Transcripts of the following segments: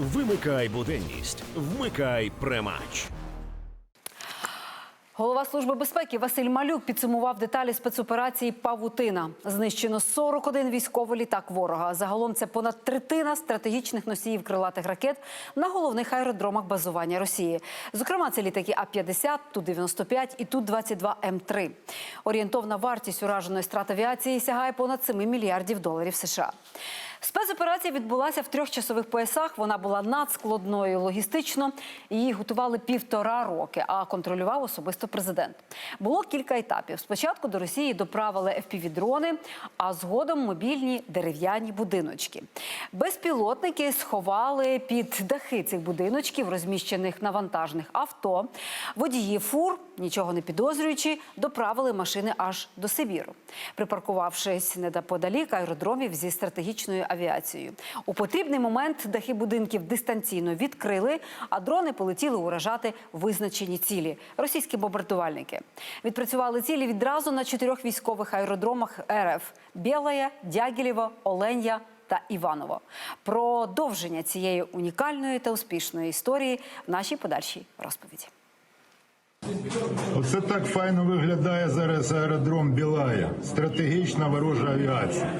Вимикай буденність, вмикай премач. Голова служби безпеки Василь Малюк підсумував деталі спецоперації Павутина. Знищено 41 військовий літак ворога. Загалом це понад третина стратегічних носіїв крилатих ракет на головних аеродромах базування Росії. Зокрема, це літаки А-50, Ту-95 і Ту-22 М3. Орієнтовна вартість ураженої страт авіації сягає понад 7 мільярдів доларів США. Спецоперація відбулася в трьох часових поясах. Вона була надскладною логістично. Її готували півтора роки, а контролював особисто президент. Було кілька етапів. Спочатку до Росії доправили FPV-дрони, а згодом мобільні дерев'яні будиночки. Безпілотники сховали під дахи цих будиночків, розміщених на вантажних авто. Водії фур, нічого не підозрюючи, доправили машини аж до Сибіру, припаркувавшись недоподалік аеродромів зі стратегічною авіацією. У потрібний момент дахи будинків дистанційно відкрили, а дрони полетіли уражати визначені цілі російські бомбардувальники. Відпрацювали цілі відразу на чотирьох військових аеродромах РФ: Білая, Дягілєво, Оленя. Та Іваново продовження цієї унікальної та успішної історії в нашій подальшій розповіді. Оце так файно виглядає зараз аеродром Білая. Стратегічна ворожа авіація.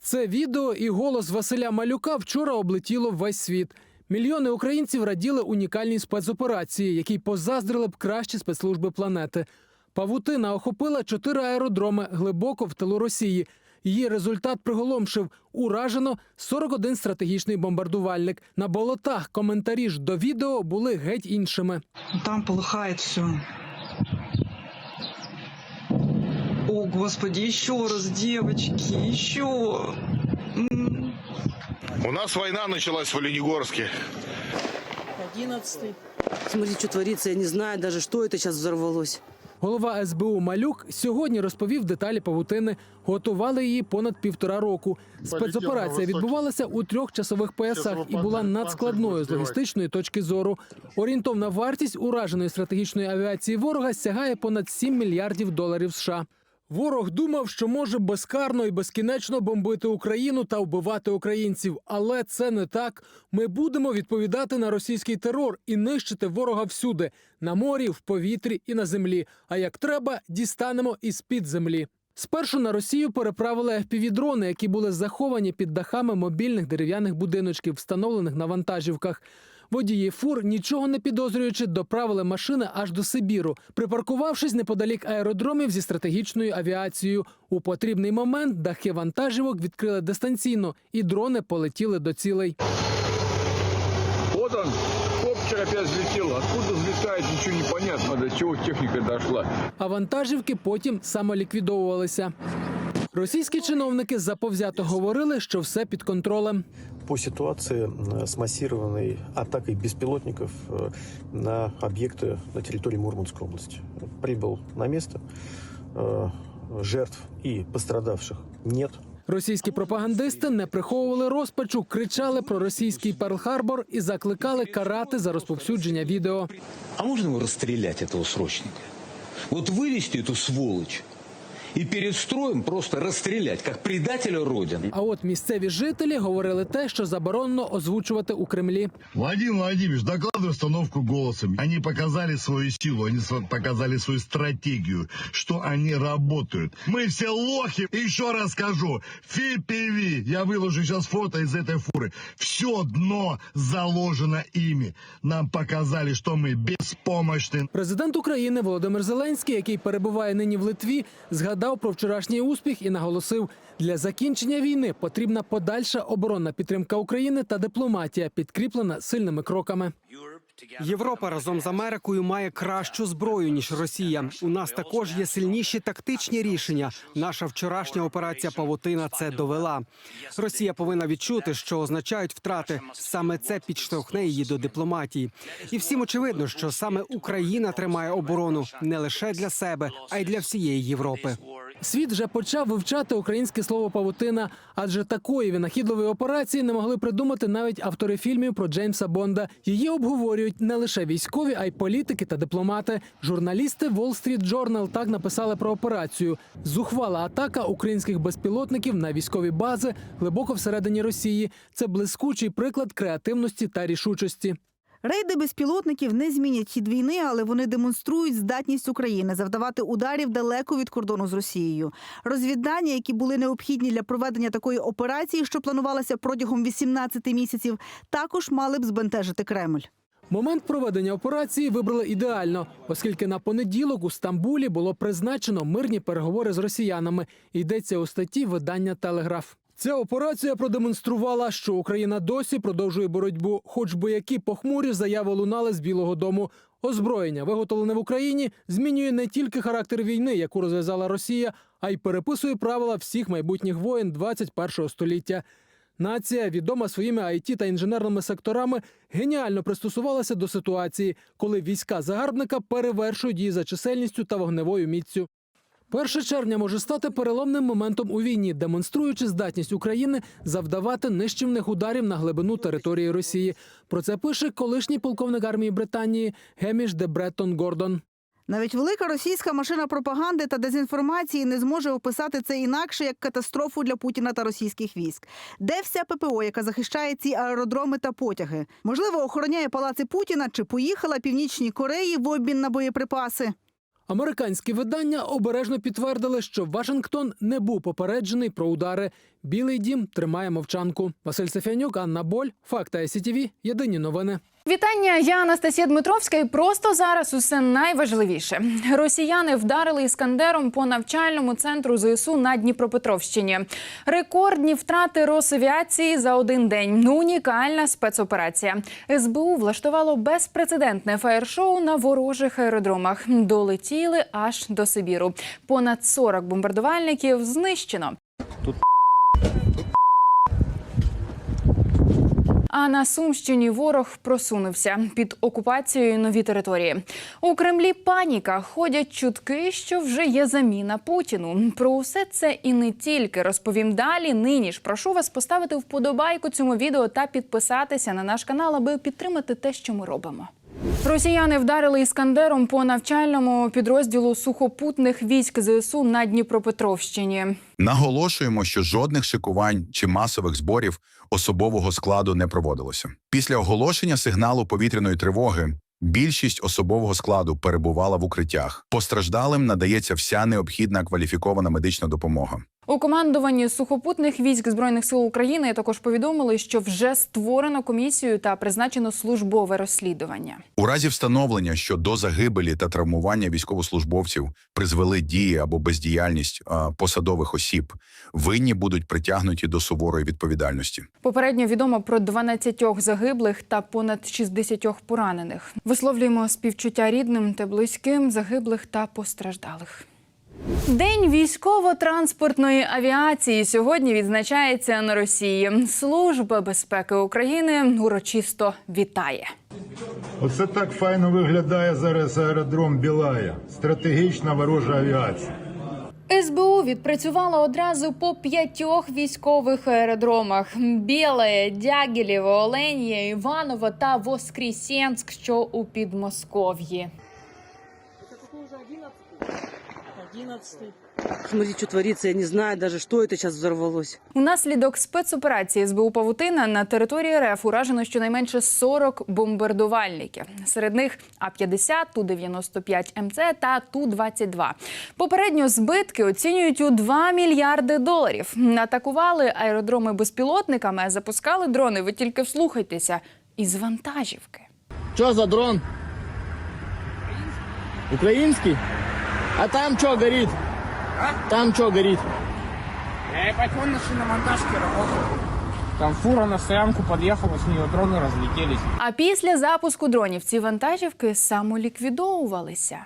Це відео і голос Василя Малюка вчора облетіло весь світ. Мільйони українців раділи унікальній спецоперації, якій позаздрили б кращі спецслужби планети. Павутина охопила чотири аеродроми глибоко в тилу Росії. Її результат приголомшив. Уражено 41 стратегічний бомбардувальник. На болотах коментарі ж до відео були геть іншими. Там полыхает все. О, Господи, еще раз, девочки, еще. У нас война началась в Оленегорске. Смотри, что творится, я не знаю даже, что это сейчас взорвалось. Голова СБУ Малюк сьогодні розповів деталі павутини. Готували її понад півтора року. Спецоперація відбувалася у трьох часових поясах і була надскладною з логістичної точки зору. Орієнтовна вартість ураженої стратегічної авіації ворога сягає понад 7 мільярдів доларів США. Ворог думав, що може безкарно і безкінечно бомбити Україну та вбивати українців, але це не так. Ми будемо відповідати на російський терор і нищити ворога всюди на морі, в повітрі і на землі. А як треба, дістанемо із під землі. Спершу на Росію переправили FPV-дрони, які були заховані під дахами мобільних дерев'яних будиночків, встановлених на вантажівках. Водії фур, нічого не підозрюючи, доправили машини аж до Сибіру, припаркувавшись неподалік аеродромів зі стратегічною авіацією. У потрібний момент дахи вантажівок відкрили дистанційно, і дрони полетіли до цілей. Вот он, коптер опять взлетел. Откуда взлетает, ничего не понятно, до чего техника дошла. а вантажівки потім самоліквідовувалися. Російські чиновники заповзято говорили, що все під контролем. по ситуации э, с массированной атакой беспилотников э, на объекты на территории Мурманской области. Прибыл на место, э, жертв и пострадавших нет. Російські пропагандисти не приховували розпачу, кричали про російський Перл-Харбор і закликали карати за розповсюдження відео. А можно его расстрелять, этого срочника? Вот вывести эту сволочь и перед строем просто расстрелять, как предателя Родины. А от місцеві жителі говорили те, що заборонено озвучувати у Кремлі. Владимир Владимирович, докладывай установку голосом. Они показали свою силу, они сво- показали свою стратегию, что они работают. Мы все лохи. И еще раз скажу, FPV, я выложу сейчас фото из этой фуры. Все дно заложено ими. Нам показали, что мы беспомощны. Президент України Володимир Зеленський, який перебуває нині в Литві, згадав про вчорашній успіх і наголосив: для закінчення війни потрібна подальша оборонна підтримка України та дипломатія, підкріплена сильними кроками. Європа разом з Америкою має кращу зброю ніж Росія. У нас також є сильніші тактичні рішення. Наша вчорашня операція Павутина це довела. Росія повинна відчути, що означають втрати. Саме це підштовхне її до дипломатії. І всім очевидно, що саме Україна тримає оборону не лише для себе, а й для всієї Європи. Світ вже почав вивчати українське слово павутина, адже такої винахідливої операції не могли придумати навіть автори фільмів про Джеймса Бонда. Її обговорюють не лише військові, а й політики та дипломати. Журналісти Wall Street Journal так написали про операцію: зухвала атака українських безпілотників на військові бази глибоко всередині Росії. Це блискучий приклад креативності та рішучості. Рейди безпілотників не змінять хід війни, але вони демонструють здатність України завдавати ударів далеко від кордону з Росією. Розвіддання, які були необхідні для проведення такої операції, що планувалася протягом 18 місяців, також мали б збентежити Кремль. Момент проведення операції вибрали ідеально, оскільки на понеділок у Стамбулі було призначено мирні переговори з росіянами. Йдеться у статті видання Телеграф. Ця операція продемонструвала, що Україна досі продовжує боротьбу, хоч би які похмурі заяви лунали з Білого Дому. Озброєння, виготовлене в Україні, змінює не тільки характер війни, яку розв'язала Росія, а й переписує правила всіх майбутніх воєн 21 століття. Нація, відома своїми IT та інженерними секторами, геніально пристосувалася до ситуації, коли війська загарбника перевершують її за чисельністю та вогневою міццю. 1 червня може стати переломним моментом у війні, демонструючи здатність України завдавати нищівних ударів на глибину території Росії. Про це пише колишній полковник армії Британії Геміш де Бреттон Гордон. Навіть велика російська машина пропаганди та дезінформації не зможе описати це інакше як катастрофу для Путіна та російських військ. Де вся ППО, яка захищає ці аеродроми та потяги? Можливо, охороняє палаци Путіна чи поїхала Північній Кореї в обмін на боєприпаси? Американські видання обережно підтвердили, що Вашингтон не був попереджений про удари. Білий дім тримає мовчанку. Василь Сафянюк, Анна Боль, Факта СІТВ. Єдині новини. Вітання, я Анастасія Дмитровська. І просто зараз усе найважливіше. Росіяни вдарили іскандером по навчальному центру ЗСУ на Дніпропетровщині. Рекордні втрати Росавіації за один день. Унікальна спецоперація. СБУ влаштувало безпрецедентне фаєр-шоу на ворожих аеродромах. Долетіли аж до Сибіру. Понад 40 бомбардувальників знищено. А на Сумщині ворог просунувся під окупацією нові території. У Кремлі паніка ходять чутки, що вже є заміна Путіну. Про усе це і не тільки розповім далі. Нині ж прошу вас поставити вподобайку цьому відео та підписатися на наш канал, аби підтримати те, що ми робимо. Росіяни вдарили іскандером по навчальному підрозділу сухопутних військ ЗСУ на Дніпропетровщині. Наголошуємо, що жодних шикувань чи масових зборів особового складу не проводилося. Після оголошення сигналу повітряної тривоги більшість особового складу перебувала в укриттях. Постраждалим надається вся необхідна кваліфікована медична допомога. У командуванні сухопутних військ збройних сил України також повідомили, що вже створено комісію та призначено службове розслідування. У разі встановлення, що до загибелі та травмування військовослужбовців призвели дії або бездіяльність посадових осіб, винні будуть притягнуті до суворої відповідальності. Попередньо відомо про 12 загиблих та понад 60 поранених. Висловлюємо співчуття рідним та близьким загиблих та постраждалих. День військово-транспортної авіації сьогодні відзначається на Росії. Служба безпеки України урочисто вітає. Оце так файно виглядає зараз аеродром Білая. Стратегічна ворожа авіація. СБУ відпрацювала одразу по п'ятьох військових аеродромах: Біле, Дягілєво, Оленія, Іваново та Воскресенськ, що у Підмосков'ї. Смотрите, что творится, я не знаю даже, что это сейчас взорвалось. Унаслідок спецоперації СБУ Павутина на території РФ уражено щонайменше 40 бомбардувальників. Серед них А-50, Ту-95 МЦ та Ту-22. Попередньо збитки оцінюють у 2 мільярди доларів. Атакували аеродроми безпілотниками, запускали дрони. Ви тільки вслухайтеся із вантажівки. Що за дрон? Український? А там що горить? Там що горить? Я вон на шиномонтажке работал. Там фура на стоянку подъехала, с нее дроны разлетелись. А після запуску дронів ці вантажівки самоліквідовувалися.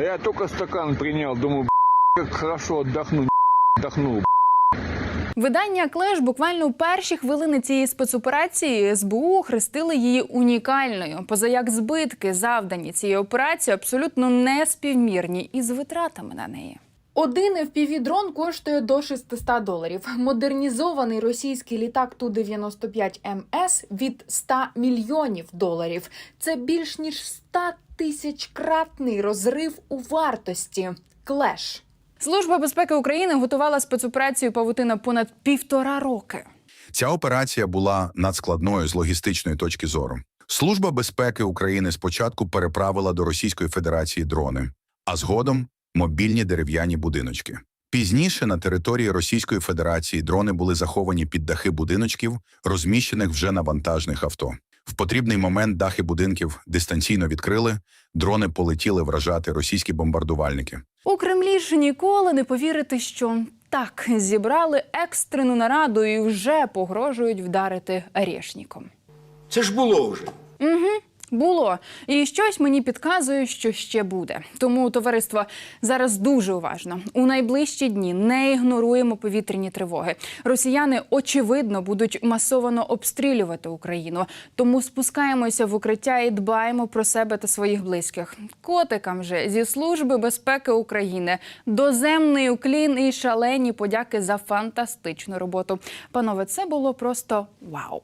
Я только стакан принял, думаю, как хорошо отдохну, отдохнул. Видання Клеш буквально у перші хвилини цієї спецоперації СБУ охрестили її унікальною. Поза як збитки, завдані цією операцією, абсолютно не співмірні із витратами на неї. Один FPV-дрон коштує до 600 доларів. Модернізований російський літак Ту-95 МС від 100 мільйонів доларів. Це більш ніж 100 тисяч кратний розрив у вартості. Клеш. Служба безпеки України готувала спецоперацію Павутина понад півтора роки. Ця операція була надскладною з логістичної точки зору. Служба безпеки України спочатку переправила до Російської Федерації дрони, а згодом мобільні дерев'яні будиночки. Пізніше на території Російської Федерації дрони були заховані під дахи будиночків, розміщених вже на вантажних авто. В потрібний момент дахи будинків дистанційно відкрили, дрони полетіли вражати російські бомбардувальники. У Кремлі ж ніколи не повірити, що так зібрали екстрену нараду і вже погрожують вдарити Решніком. Це ж було вже. Угу. Було і щось мені підказує, що ще буде. Тому товариство зараз дуже уважно. У найближчі дні не ігноруємо повітряні тривоги. Росіяни очевидно будуть масовано обстрілювати Україну. Тому спускаємося в укриття і дбаємо про себе та своїх близьких. Котикам же зі служби безпеки України доземний уклін і шалені подяки за фантастичну роботу. Панове, це було просто вау.